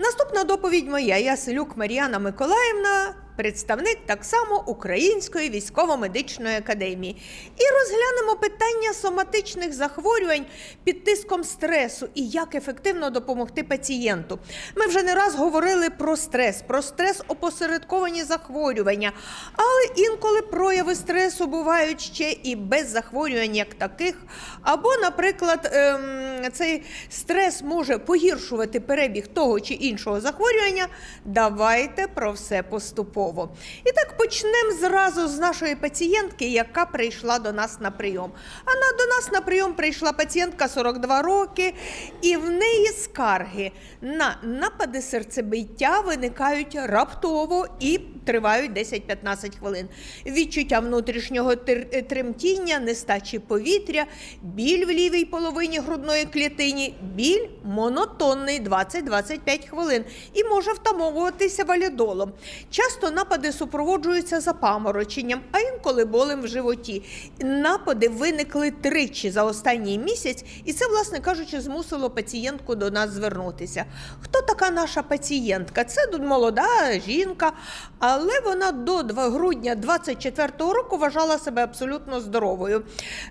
Наступна доповідь моя. Я Селюк Мар'яна Миколаївна, представник так само Української військово-медичної академії. І розглянемо питання соматичних захворювань під тиском стресу і як ефективно допомогти пацієнту. Ми вже не раз говорили про стрес, про стрес опосередковані захворювання, але інколи прояви стресу бувають ще і без захворювань як таких. Або, наприклад, ем, цей стрес може погіршувати перебіг того чи іншого захворювання. Давайте про все поступово. І так почнемо зразу з нашої пацієнтки, яка прийшла до нас на прийом. А до нас на прийом прийшла пацієнтка 42 роки, і в неї скарги на напади серцебиття виникають раптово і тривають 10-15 хвилин. Відчуття внутрішнього тремтіння, нестачі повітря, біль в лівій половині грудної клітині, біль монотонний 20-25 хвилин і може втамовуватися валідолом. Часто напади супроводжуються запамороченням, а інколи болем в животі. Напади виникли тричі за останній місяць, і це, власне кажучи, змусило пацієнтку до нас звернутися. Хто така наша пацієнтка? Це молода жінка, але вона до 2 грудня 24-го року вважала себе абсолютно здоровою.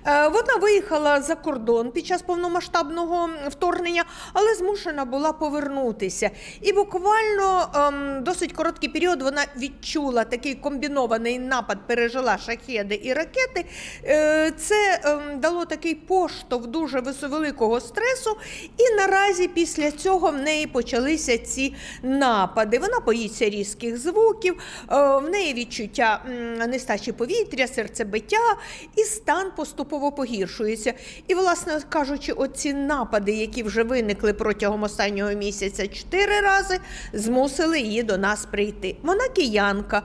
Е, Вона виїхала за кордон під час повномасштабного вторгнення, але змушена була повернутися. І буквально ем, досить короткий період вона відчула такий комбінований напад, пережила шахеди і ракети. Е, Це ем, дало такий поштовх дуже великого стресу, і наразі після цього в неї почалися ці напади. Вона боїться різких звуків, е, в неї відчуття нестачі повітря, серцебиття, і стан поступово погіршується. І, власне кажучи, оці напади, які вже виникли протягом останнього місяця чотири рази, змусили її до нас прийти. Вона киянка, е,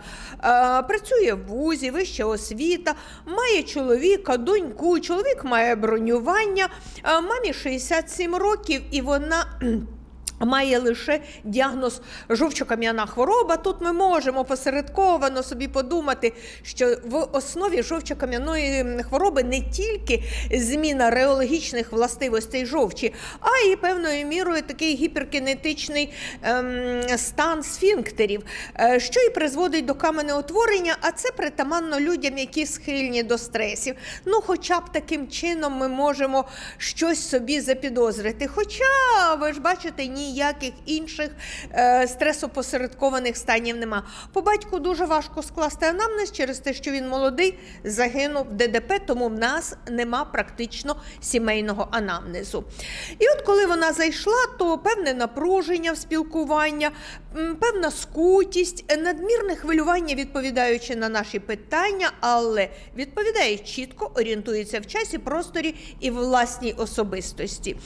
працює в вузі, вища освіта, має чоловіка, доньку. Чоловік має бронювання, е, мамі 67 років, і вона. Має лише діагноз жовчокам'яна хвороба. Тут ми можемо посередковано собі подумати, що в основі жовчокам'яної хвороби не тільки зміна реологічних властивостей жовчі, а і певною мірою такий гіперкінетичний ем, стан сфінктерів, е, що і призводить до каменеутворення, а це притаманно людям, які схильні до стресів. Ну, хоча б таким чином ми можемо щось собі запідозрити. Хоча, ви ж бачите, ніяких інших е, стресопосередкованих станів нема. По батьку дуже важко скласти анамнез через те, що він молодий, загинув ДДП, тому в нас нема практично сімейного анамнезу. І от коли вона зайшла, то певне напруження в спілкування, певна скутість, надмірне хвилювання, відповідаючи на наші питання, але відповідає чітко, орієнтується в часі, просторі і власній особистості.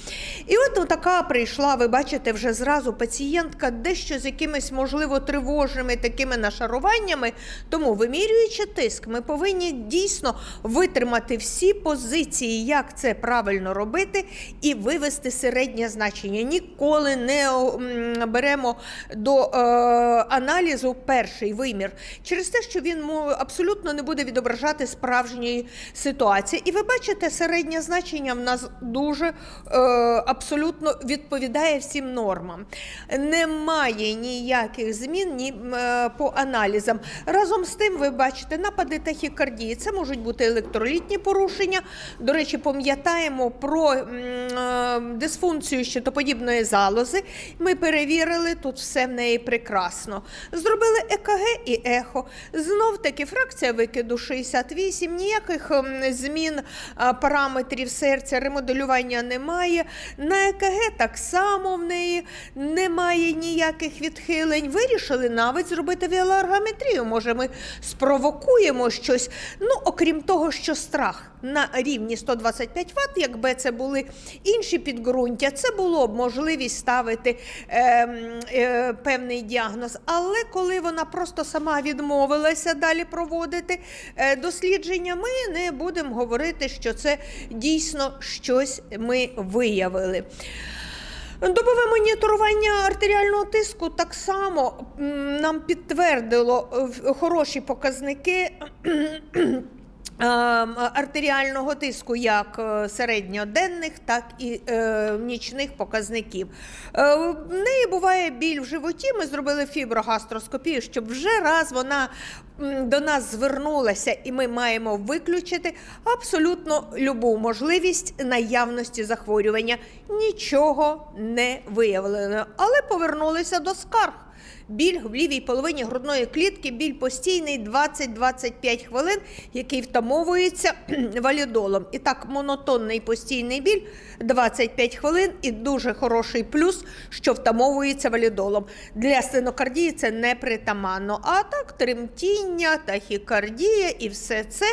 І от така прийшла, ви бачите, вже зразу пацієнтка дещо з якимись, можливо, тривожними такими нашаруваннями. Тому, вимірюючи тиск, ми повинні дійсно витримати всі позиції, як це правильно робити, і вивести середнє значення. Ніколи не беремо до е, аналізу перший вимір через те, що він абсолютно не буде відображати справжньої ситуації. І ви бачите, середнє значення в нас дуже е, абсолютно відповідає всім нормам. Немає ніяких змін ні е, по аналізам. Разом з тим, ви бачите, напади тахікардії. Це можуть бути електролітні порушення. До речі, пам'ятаємо про е, дисфункцію щитоподібної залози. Ми перевірили, тут все в неї прекрасно. Зробили ЕКГ і ехо. Знов таки фракція викиду 68, ніяких змін параметрів серця, ремоделювання немає. На ЕКГ так само в неї немає ніяких відхилень. Вирішили навіть зробити віаларгометрію. Може, ми спровокуємо щось. Ну, окрім того, що страх на рівні 125 Вт, якби це були інші підґрунтя, це було б можливість ставити е, е, певний діагноз. Але коли вона просто сама відмовилася далі проводити е, дослідження, ми не будемо говорити, що це дійсно щось ми виявили. Добове моніторування артеріального тиску так само нам підтвердило е, хороші показники артеріального тиску як е, середньоденних, так і е, нічних показників. Е, в неї буває біль в животі. Ми зробили фіброгастроскопію, щоб вже раз вона до нас звернулася, і ми маємо виключити абсолютно любу можливість наявності захворювання. Нічого не виявлено, але повернулися до скарг. Біль в лівій половині грудної клітки, біль постійний 20-25 хвилин, який втамовується валідолом. І так, монотонний постійний біль 25 хвилин і дуже хороший плюс, що втамовується валідолом. Для стенокардії це не притаманно. А так, тремтіння, тахікардія і все це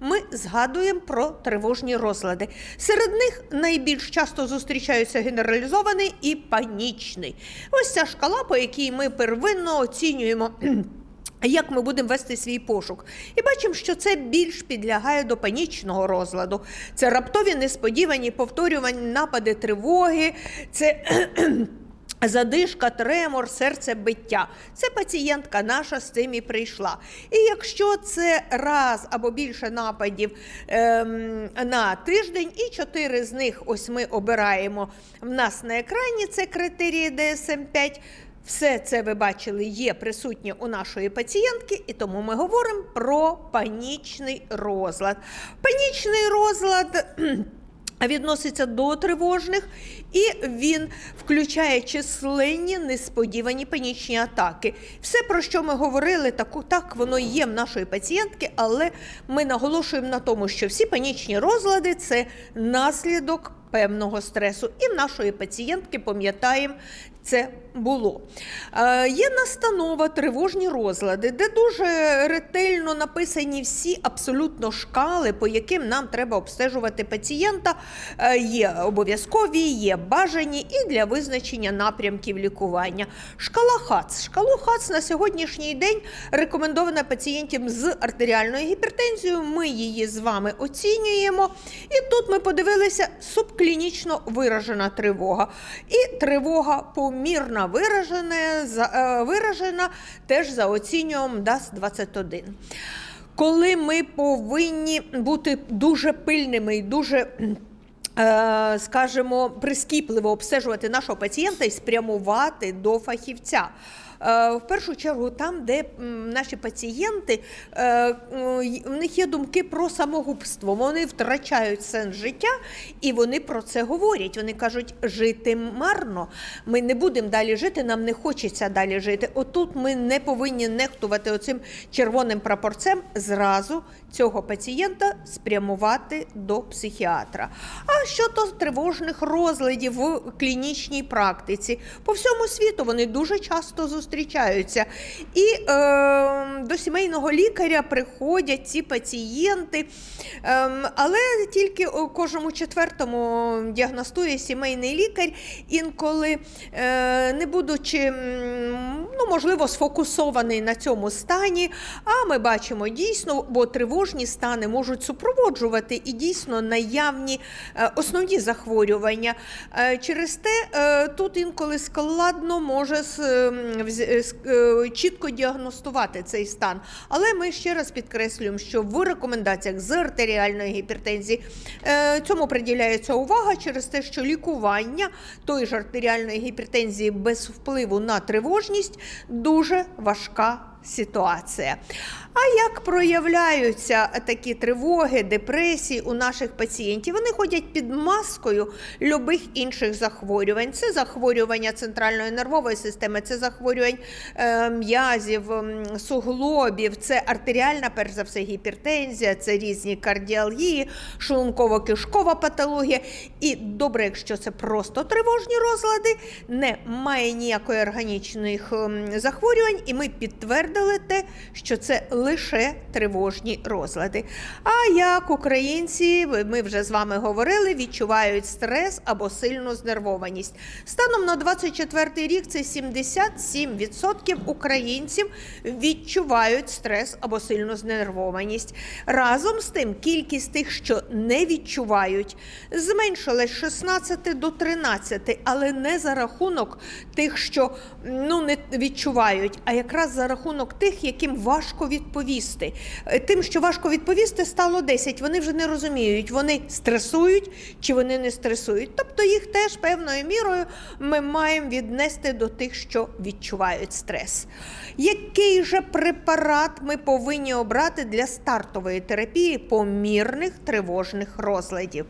ми згадуємо про тривожні розлади. Серед них найбільш часто зустрічаються генералізований і панічний. Ось ця шкала, по якій ми первинно оцінюємо. Як ми будемо вести свій пошук? І бачимо, що це більш підлягає до панічного розладу. Це раптові несподівані повторювані напади тривоги, це Задишка, тремор, серцебиття. Це пацієнтка наша з цим і прийшла. І якщо це раз або більше нападів ем, на тиждень, і чотири з них ось ми обираємо в нас на екрані, це критерії DSM-5. Все це ви бачили, є присутнє у нашої пацієнтки, і тому ми говоримо про панічний розлад. Панічний розлад. Відноситься до тривожних, і він включає численні несподівані панічні атаки. Все, про що ми говорили, так, так воно є в нашої пацієнтки, але ми наголошуємо на тому, що всі панічні розлади це наслідок певного стресу. І в нашої пацієнтки пам'ятаємо, це було. Е, є настанова тривожні розлади, де дуже ретельно написані всі абсолютно шкали, по яким нам треба обстежувати пацієнта. Е, є обов'язкові, є бажані і для визначення напрямків лікування. Шкала ХАЦ. Шкалу ХАЦ на сьогоднішній день рекомендована пацієнтам з артеріальною гіпертензією. Ми її з вами оцінюємо. І тут ми подивилися субклінічно виражена тривога. І тривога помірна виражена, за- е, виражена теж за оцінюванням ДАС-21. Коли ми повинні бути дуже пильними і дуже е, скажімо, прискіпливо обстежувати нашого пацієнта і спрямувати до фахівця. Е, В першу чергу, там, де наші пацієнти, е, в них є думки про самогубство, вони втрачають сенс життя, і вони про це говорять. Вони кажуть, жити марно, ми не будемо далі жити, нам не хочеться далі жити. Отут ми не повинні нехтувати оцим червоним прапорцем зразу цього пацієнта спрямувати до психіатра. А щодо тривожних розладів в клінічній практиці, по всьому світу вони дуже часто зустрічаються. І е, до сімейного лікаря приходять ці пацієнти, е, але тільки кожному четвертому діагностує сімейний лікар, інколи е, не будучи, ну, можливо, сфокусований на цьому стані. А ми бачимо дійсно, бо тривожні стани можуть супроводжувати і дійсно наявні е, основні захворювання. Е, Через те е, тут інколи складно може с- м, вз- е, с- е, чітко діагностувати цей стан. Але ми ще раз підкреслюємо, що в рекомендаціях з артеріальної гіпертензії цьому приділяється увага через те, що лікування тої ж артеріальної гіпертензії без впливу на тривожність дуже важка ситуація. А як проявляються такі тривоги, депресії у наших пацієнтів? Вони ходять під маскою любих інших захворювань. Це захворювання центральної нервової системи, це захворювань е, м'язів, суглобів, це артеріальна, перш за все, гіпертензія, це різні кардіалгії, шлунково-кишкова патологія. І добре, якщо це просто тривожні розлади, не має ніякої органічних захворювань, і ми підтвердили те, що це лише тривожні розлади. А як українці, ми вже з вами говорили, відчувають стрес або сильну знервованість. Станом на 24 рік це 77% українців відчувають стрес або сильну знервованість. Разом з тим, кількість тих, що не відчувають, зменшилась з 16 до 13, але не за рахунок тих, що ну, не відчувають, а якраз за рахунок рахунок тих, яким важко відповісти. Е, Тим, що важко відповісти, стало 10. Вони вже не розуміють, вони стресують чи вони не стресують. Тобто їх теж певною мірою ми маємо віднести до тих, що відчувають стрес. Який же препарат ми повинні обрати для стартової терапії помірних тривожних розладів?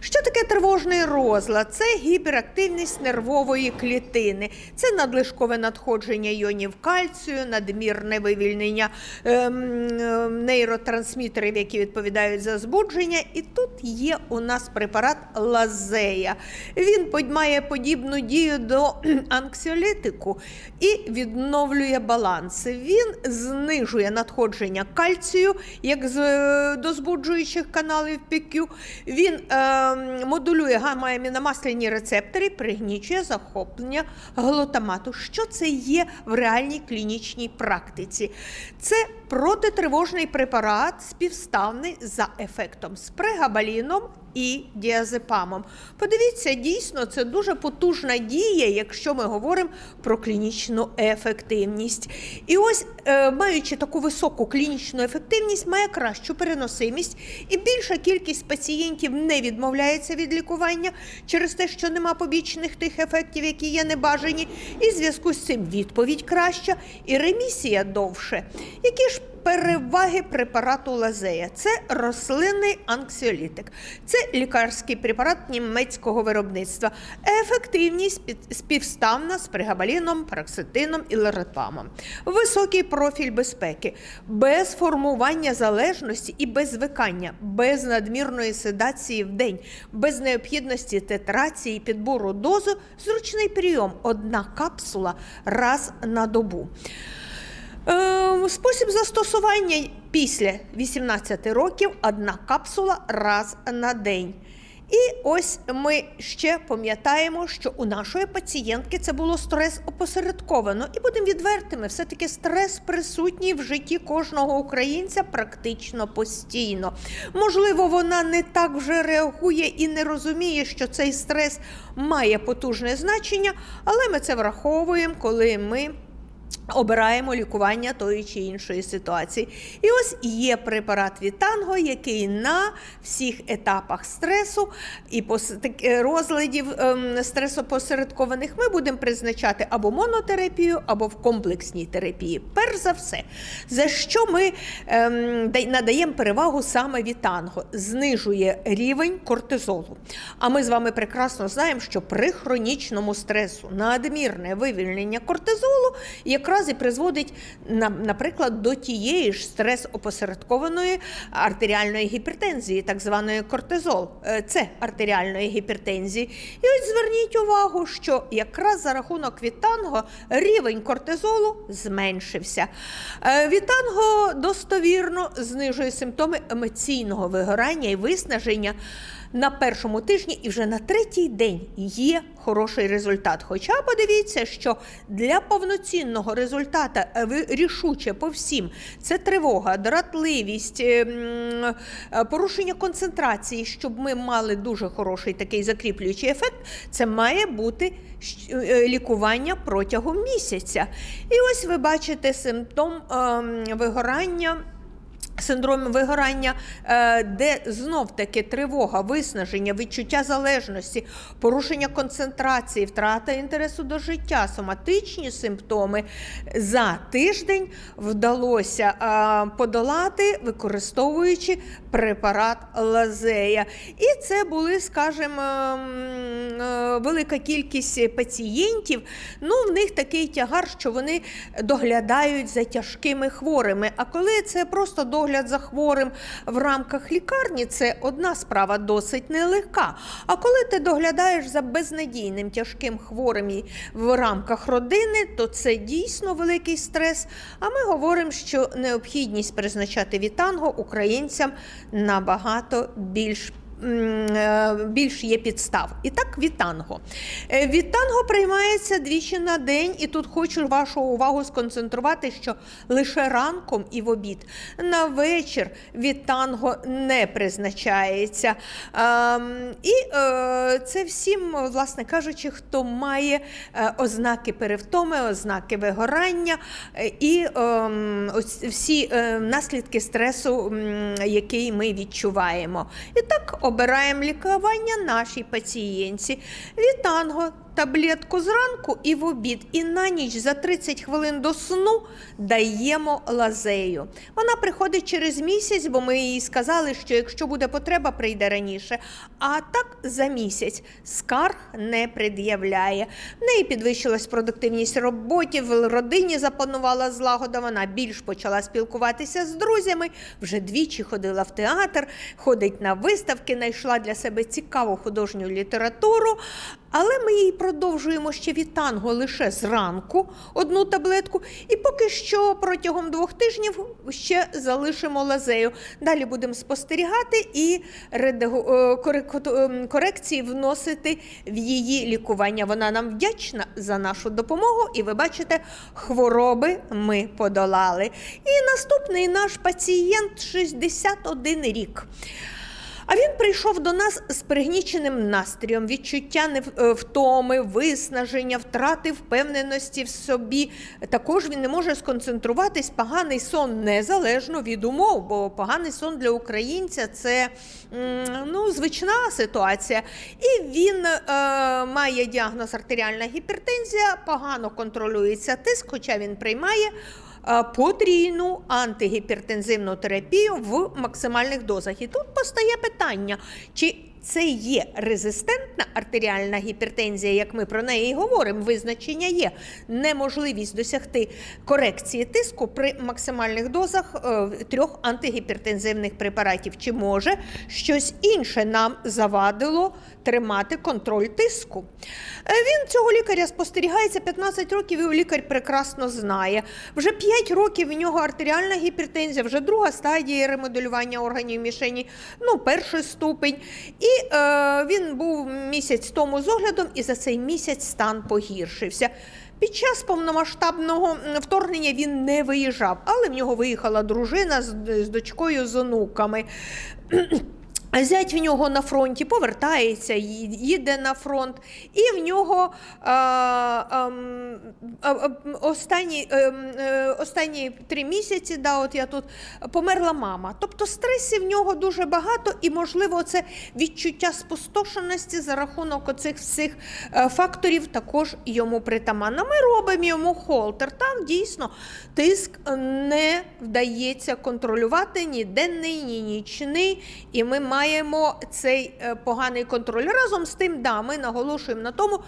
Що таке тривожний розлад? Це гіперактивність нервової клітини, це надлишкове надходження іонів кальцію, надмірне вивільнення ем, ем, нейротрансмітерів, які відповідають за збудження. І тут є у нас препарат лазея. Він має подібну дію до анксіолітику і відновлює баланс. Він знижує надходження кальцію, як з е, до збуджуючих каналів ПК. Він е, модулює гамма-аміномасляні рецептори, пригнічує захоплення глутамату. Що це є в реальній клінічній практиці? Це протитривожний препарат, співставний за ефектом. З прегабаліном і діазепамом. Подивіться, дійсно, це дуже потужна дія, якщо ми говоримо про клінічну ефективність. І ось, е, маючи таку високу клінічну ефективність, має кращу переносимість, і більша кількість пацієнтів не відмовляється від лікування через те, що нема побічних тих ефектів, які є небажані. І в зв'язку з цим відповідь краща і ремісія довше. Які ж переваги препарату лазея? Це рослинний анксіолітик, це лікарський препарат німецького виробництва. Ефективність співставна з пригабаліном, паракситином і леретамом. Високий профіль безпеки, без формування залежності і без звикання, без надмірної седації в день, без необхідності тетрації, підбору дозу, зручний прийом. Одна капсула раз на добу. Е, Спосіб застосування після 18 років одна капсула раз на день. І ось ми ще пам'ятаємо, що у нашої пацієнтки це було стрес опосередковано. І будемо відвертими, все-таки стрес присутній в житті кожного українця практично постійно. Можливо, вона не так вже реагує і не розуміє, що цей стрес має потужне значення, але ми це враховуємо, коли ми. Обираємо лікування тої чи іншої ситуації. І ось є препарат Вітанго, який на всіх етапах стресу і е, розладів ем, стресопосередкованих ми будемо призначати або монотерапію, або в комплексній терапії. Перш за все, за що ми ем, надаємо перевагу саме Вітанго, знижує рівень кортизолу. А ми з вами прекрасно знаємо, що при хронічному стресу надмірне вивільнення кортизолу якраз і призводить, на- наприклад, до тієї ж стрес-опосередкованої артеріальної гіпертензії, так званої кортизол. Е, Це артеріальної гіпертензії. І ось зверніть увагу, що якраз за рахунок вітанго рівень кортизолу зменшився. Е, Вітанго достовірно знижує симптоми емоційного вигорання і виснаження на першому тижні, і вже на третій день є хороший результат. Хоча подивіться, що для повноцінного результату е, рішуче по всім це тривога, дратливість, е, е, порушення концентрації, щоб ми мали дуже хороший такий закріплюючий ефект, це має бути лікування протягом місяця. І ось ви бачите симптом ем, вигорання. Синдром вигорання, е, де знов таки тривога, виснаження, відчуття залежності, порушення концентрації, втрата інтересу до життя, соматичні симптоми за тиждень вдалося е, подолати, використовуючи препарат лазея. І це були, скажімо, е, велика кількість пацієнтів. Ну, в них такий тягар, що вони доглядають за тяжкими хворими. А коли це просто догляд за хворим в рамках лікарні, це одна справа досить нелегка. А коли ти доглядаєш за безнадійним тяжким хворим в рамках родини, то це дійсно великий стрес. А ми говоримо, що необхідність призначати вітанго українцям набагато більш більш є підстав. І так, вітанго. Е, Вітанго приймається двічі на день, і тут хочу вашу увагу сконцентрувати, що лише ранком і в обід. На вечір вітанго не призначається. Ем, І е, це всім, власне кажучи, хто має е, ознаки перевтоми, ознаки вигорання е, і ем, всі е, наслідки стресу, який ми відчуваємо. І так обираємо лікування нашій пацієнтці. Вітанго. Таблетку зранку і в обід, і на ніч за 30 хвилин до сну даємо лазею. Вона приходить через місяць, бо ми їй сказали, що якщо буде потреба, прийде раніше. А так за місяць скарг не пред'являє. В неї підвищилась продуктивність роботі, в родині запанувала злагода. Вона більш почала спілкуватися з друзями, вже двічі ходила в театр, ходить на виставки, знайшла для себе цікаву художню літературу. Але ми їй продовжуємо ще вітанго лише зранку одну таблетку, і поки що протягом двох тижнів ще залишимо лазею. Далі будемо спостерігати і е, ем, корекції вносити в її лікування. Вона нам вдячна за нашу допомогу, і ви бачите, хвороби ми подолали. І наступний наш пацієнт 61 рік. А він прийшов до нас з пригніченим настроєм, відчуття нев- е, виснаження, втрати впевненості в собі. Також він не може сконцентруватись. Поганий сон незалежно від умов, бо поганий сон для українця це ну, звична ситуація. І він е, має діагноз артеріальна гіпертензія, погано контролюється тиск, хоча він приймає потрійну антигіпертензивну терапію в максимальних дозах. І тут постає питання, чи це є резистентна артеріальна гіпертензія, як ми про неї говоримо, визначення є неможливість досягти корекції тиску при максимальних дозах е, трьох антигіпертензивних препаратів. Чи може щось інше нам завадило тримати контроль тиску? Е, Він цього лікаря спостерігається 15 років, і лікар прекрасно знає. Вже 5 років в нього артеріальна гіпертензія, вже друга стадія ремоделювання органів мішені, ну, перший ступень. І е, він був місяць тому з оглядом, і за цей місяць стан погіршився. Під час повномасштабного вторгнення він не виїжджав, але в нього виїхала дружина з, з дочкою, з онуками. Зять в нього на фронті повертається, їде на фронт, і в нього а, а, останні, ем, е, останні три місяці, да, от я тут померла мама. Тобто стресів в нього дуже багато, і можливо, це відчуття спустошеності за рахунок оцих всіх е, факторів також йому притаманно. Ми робимо йому холтер. Так, дійсно, тиск не вдається контролювати ні денний, ні нічний, і ми маємо цей е, поганий контроль. Разом з тим, да, ми наголошуємо на тому.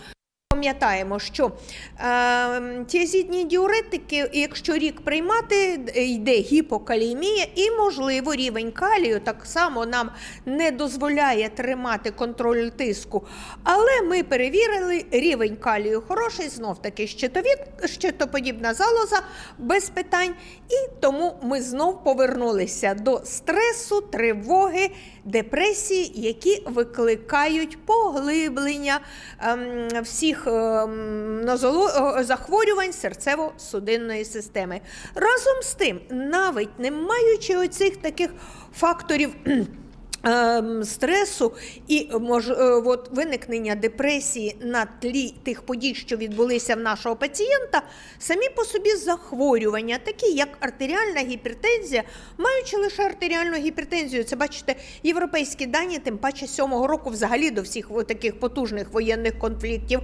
Пам'ятаємо, що е, тіазідні діуретики, якщо рік приймати, йде гіпокалімія, і, можливо, рівень калію так само нам не дозволяє тримати контроль тиску. Але ми перевірили, рівень калію хороший, знов таки щитовід, щитоподібна залоза без питань. І тому ми знов повернулися до стресу, тривоги, депресії, які викликають поглиблення ем, всіх ем, е, захворювань серцево-судинної системи. Разом з тим, навіть не маючи оцих таких факторів. Ем, Стресу і мож, е, от, виникнення депресії на тлі тих подій, що відбулися в нашого пацієнта, самі по собі захворювання, такі як артеріальна гіпертензія, маючи лише артеріальну гіпертензію, це бачите, європейські дані, тим паче сьомого року взагалі до всіх таких потужних воєнних конфліктів.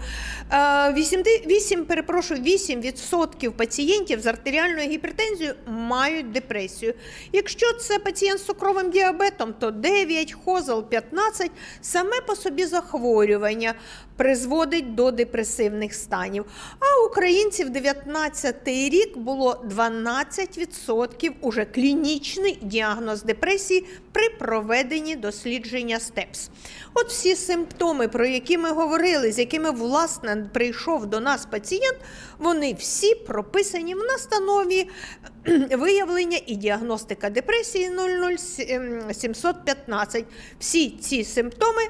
Е, 8, 8, перепрошую, 8% пацієнтів з артеріальною гіпертензією мають депресію. Якщо це пацієнт з цукровим діабетом, то 9, хозел 15, саме по собі захворювання. призводить до депресивних станів. А українців 19 рік було 12% уже клінічний діагноз депресії при проведенні дослідження СТЕПС. От всі симптоми, про які ми говорили, з якими власне прийшов до нас пацієнт, вони всі прописані в настанові виявлення і діагностика депресії 00715. Всі ці симптоми,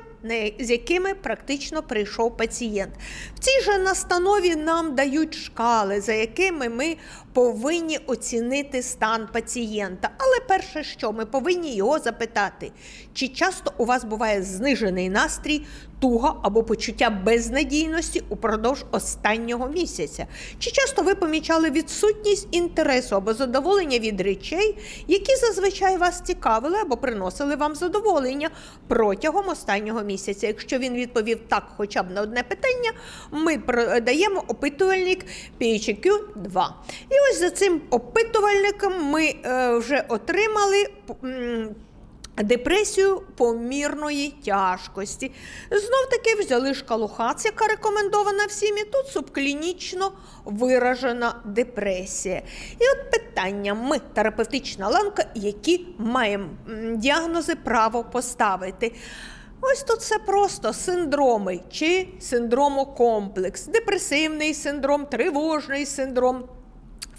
з якими практично прийшов пацієнт. В цій же настанові нам дають шкали, за якими ми повинні оцінити стан пацієнта. Але перше, що ми повинні його запитати, чи часто у вас буває знижений настрій, туга або почуття безнадійності упродовж останнього місяця? Чи часто ви помічали відсутність інтересу або задоволення від речей, які зазвичай вас цікавили або приносили вам задоволення протягом останнього місяця? Якщо він відповів так, хоча б на одне питання, ми про- даємо опитувальник PHQ 2. І ось за цим опитувальником ми е, вже отримали. Депресію помірної тяжкості. Знов таки взяли шкалу ХАЦ, яка рекомендована всім, і тут субклінічно виражена депресія. І от питання: ми, терапевтична ланка, які маємо діагнози право поставити. Ось тут все просто синдроми чи синдромокомплекс, депресивний синдром, тривожний синдром.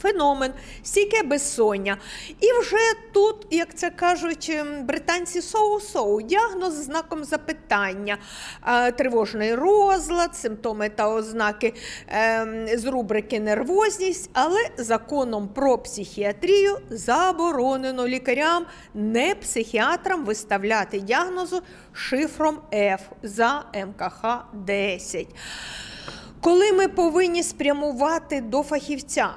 Феномен, стійке безсоння. І вже тут, як це кажуть ем, британці, соу-соу, діагноз з знаком запитання, тривожний розлад, симптоми та ознаки ем, з рубрики нервозність, але законом про психіатрію заборонено лікарям, не психіатрам виставляти діагнозу шифром F за МКХ 10. Коли ми повинні спрямувати до фахівця,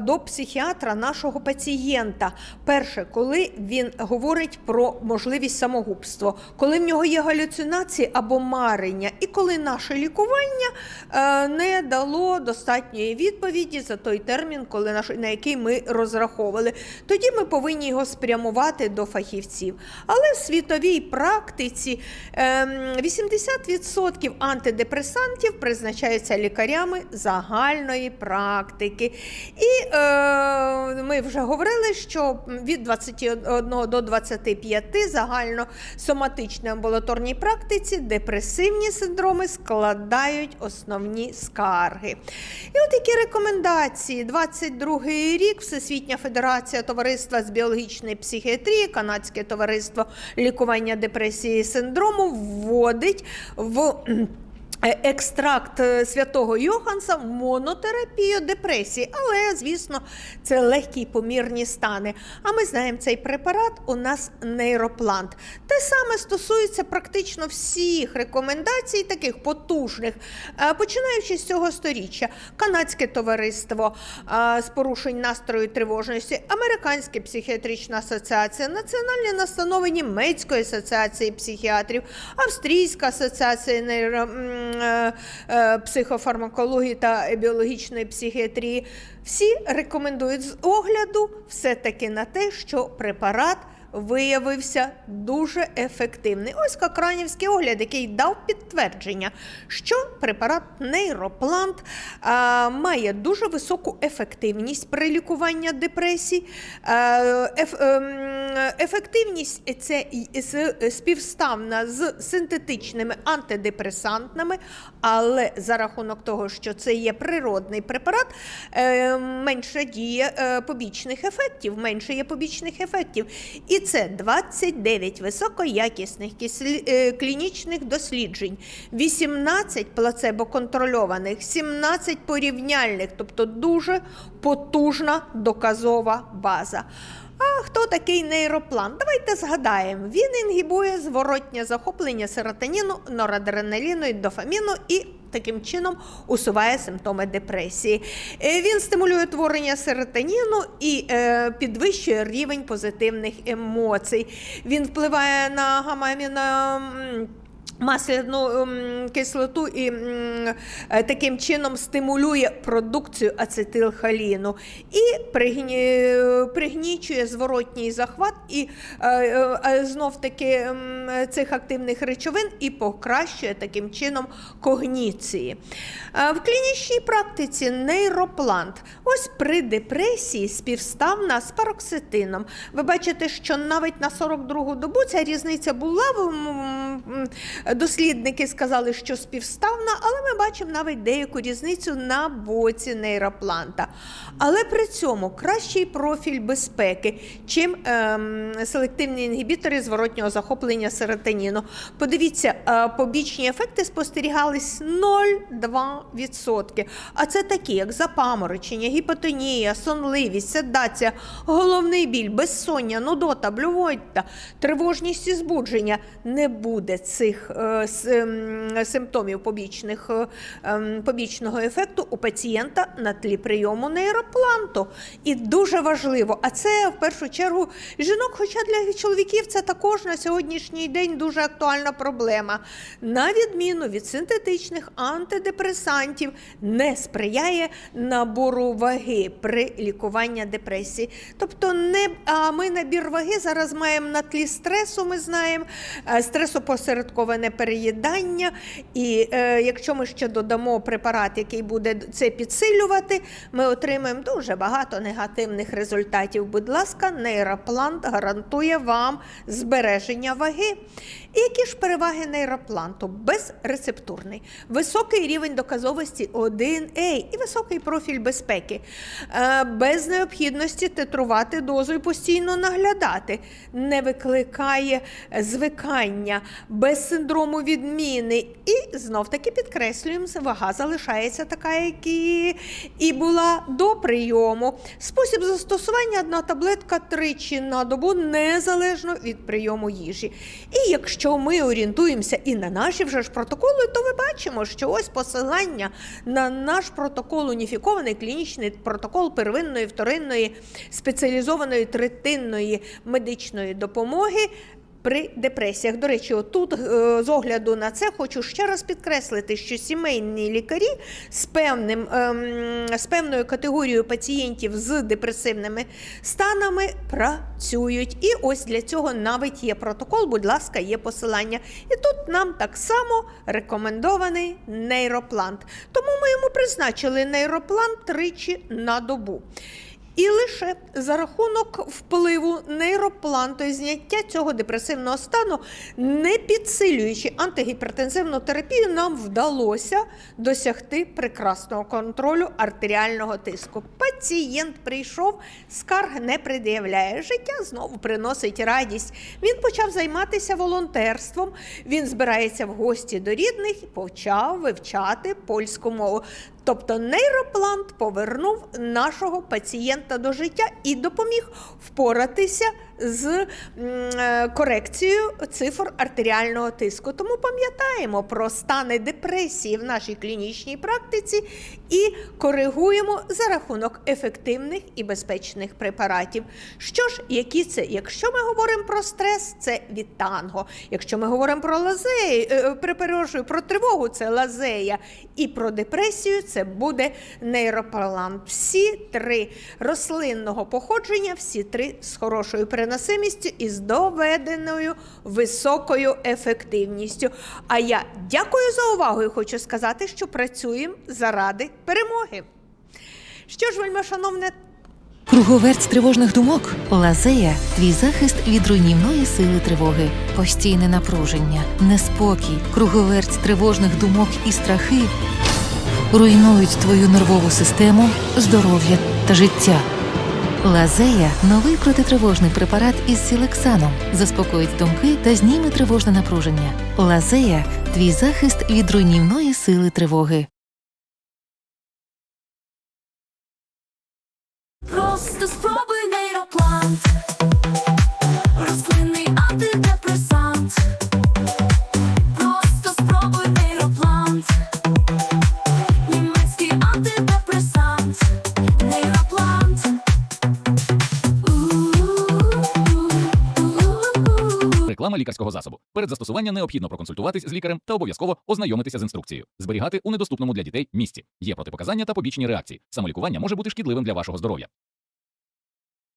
до психіатра нашого пацієнта, перше, коли він говорить про можливість самогубства, коли в нього є галюцинації або марення, і коли наше лікування е, не дало достатньої відповіді за той термін, коли наш, на який ми розраховували, тоді ми повинні його спрямувати до фахівців. Але в світовій практиці ем, 80% антидепресантів призначаються лікарями загальної практики. І е, ми вже говорили, що від 21 до 25 загально соматичній амбулаторній практиці депресивні синдроми складають основні скарги. І от які рекомендації: 22 рік Всесвітня Федерація Товариства з біологічної психіатрії, Канадське товариство лікування депресії і синдрому вводить в Екстракт е, святого Йоханса в монотерапію депресії, але, звісно, це легкі й помірні стани. А ми знаємо, цей препарат у нас нейроплант. Те саме стосується практично всіх рекомендацій, таких потужних, е, починаючи з цього сторіччя. Канадське товариство е, з порушень настрою тривожності, Американська психіатрична асоціація, Національні настанови Німецької асоціації психіатрів, Австрійська асоціація нейро, е, е, психофармакології та біологічної психіатрії. Всі рекомендують з огляду все-таки на те, що препарат виявився дуже ефективний. Ось Кокранівський огляд, який дав підтвердження, що препарат нейроплант а, має дуже високу ефективність при лікуванні депресії. А, еф, ем, ефективність це співставна з синтетичними антидепресантами, але за рахунок того, що це є природний препарат, е, менше діє е, побічних ефектів, менше є побічних ефектів. І це 29 високоякісних е, клінічних досліджень, 18 плацебо-контрольованих, 17 порівняльних, тобто дуже потужна доказова база. А хто такий нейроплан? Давайте згадаємо. Він інгібує зворотнє захоплення серотоніну, норадреналіну і дофаміну і таким чином усуває симптоми депресії. Е, Він стимулює творення серотоніну і е, підвищує рівень позитивних емоцій. Він впливає на гамаміна. Масляну ем, кислоту і е, таким чином стимулює продукцію ацетилхоліну і пригнічує зворотній захват і е, е, знов таки ем, цих активних речовин і покращує таким чином когніції. В клінічній практиці нейроплант ось при депресії співставна з пароксетином. Ви бачите, що навіть на 42-гу добу ця різниця була. в- Дослідники сказали, що співставна, але ми бачимо навіть деяку різницю на боці нейропланта. Але при цьому кращий профіль безпеки, чим ем, селективні інгібітори зворотнього захоплення серотоніну. Подивіться, е, побічні ефекти спостерігались 0,2%. А це такі, як запаморочення, гіпотонія, сонливість, седація, головний біль, безсоння, нудота, блювота, тривожність і збудження. Не буде цих е, симптомів побічних, е, ем, побічного ефекту у пацієнта на тлі прийому нейропланту. І дуже важливо, а це в першу чергу жінок, хоча для чоловіків це також на сьогоднішній день дуже актуальна проблема. На відміну від синтетичних антидепресантів, не сприяє набору ваги при лікуванні депресії. Тобто, не а ми набір ваги зараз маємо на тлі стресу. Ми знаємо е, стресопосередковане переїдання. І е, якщо ми ще додамо препарат, який буде це підсилювати, ми отримаємо дуже багато негативних результатів. Будь ласка, нейроплант гарантує вам збереження ваги. І які ж переваги нейропланту? Безрецептурний, високий рівень доказовості 1А і високий профіль безпеки, Е, без необхідності титрувати дозу і постійно наглядати, не викликає звикання, без синдрому відміни. І знов таки підкреслюємо, вага залишається така, як і, і була до прийому. Спосіб застосування одна таблетка тричі на добу незалежно від прийому їжі. І якщо ми орієнтуємося і на наші вже ж протоколи, то ви бачимо, що ось посилання на наш протокол, уніфікований клінічний протокол первинної, вторинної, спеціалізованої третинної медичної допомоги. При депресіях, до речі, отут е, з огляду на це хочу ще раз підкреслити, що сімейні лікарі з певним ем, з певною категорією пацієнтів з депресивними станами працюють. І ось для цього навіть є протокол, будь ласка, є посилання. І тут нам так само рекомендований нейроплант. Тому ми йому призначили нейроплант тричі на добу. І лише за рахунок впливу нейропланту і зняття цього депресивного стану, не підсилюючи антигіпертензивну терапію, нам вдалося досягти прекрасного контролю артеріального тиску. Пацієнт прийшов, скарг не пред'являє. Життя знову приносить радість. Він почав займатися волонтерством. Він збирається в гості до рідних і почав вивчати польську мову. Тобто нейроплант повернув нашого пацієнта до життя і допоміг впоратися з е, корекцією цифр артеріального тиску. Тому пам'ятаємо про стани депресії в нашій клінічній практиці і коригуємо за рахунок ефективних і безпечних препаратів. Що ж, які це? Якщо ми говоримо про стрес, це від танго. Якщо ми говоримо про лазею, е, перепрошую, про тривогу, це лазея. І про депресію це буде нейроплан. Всі три рослинного походження, всі три з хорошою переносимістю і з доведеною високою ефективністю. А я дякую за увагу і хочу сказати, що працюємо заради перемоги. Що ж, вельми шановне Круговерть тривожних думок. Лазея твій захист від руйнівної сили тривоги, постійне напруження, неспокій, круговерть тривожних думок і страхи руйнують твою нервову систему, здоров'я та життя. Лазея новий протитривожний препарат із сілексаном, заспокоїть думки та зніме тривожне напруження. Лазея твій захист від руйнівної сили тривоги. Просто спробуй нейроплант. Реклама лікарського засобу. Перед застосуванням необхідно проконсультуватись з лікарем та обов'язково ознайомитися з інструкцією. Зберігати у недоступному для дітей місці. Є протипоказання та побічні реакції. Самолікування може бути шкідливим для вашого здоров'я.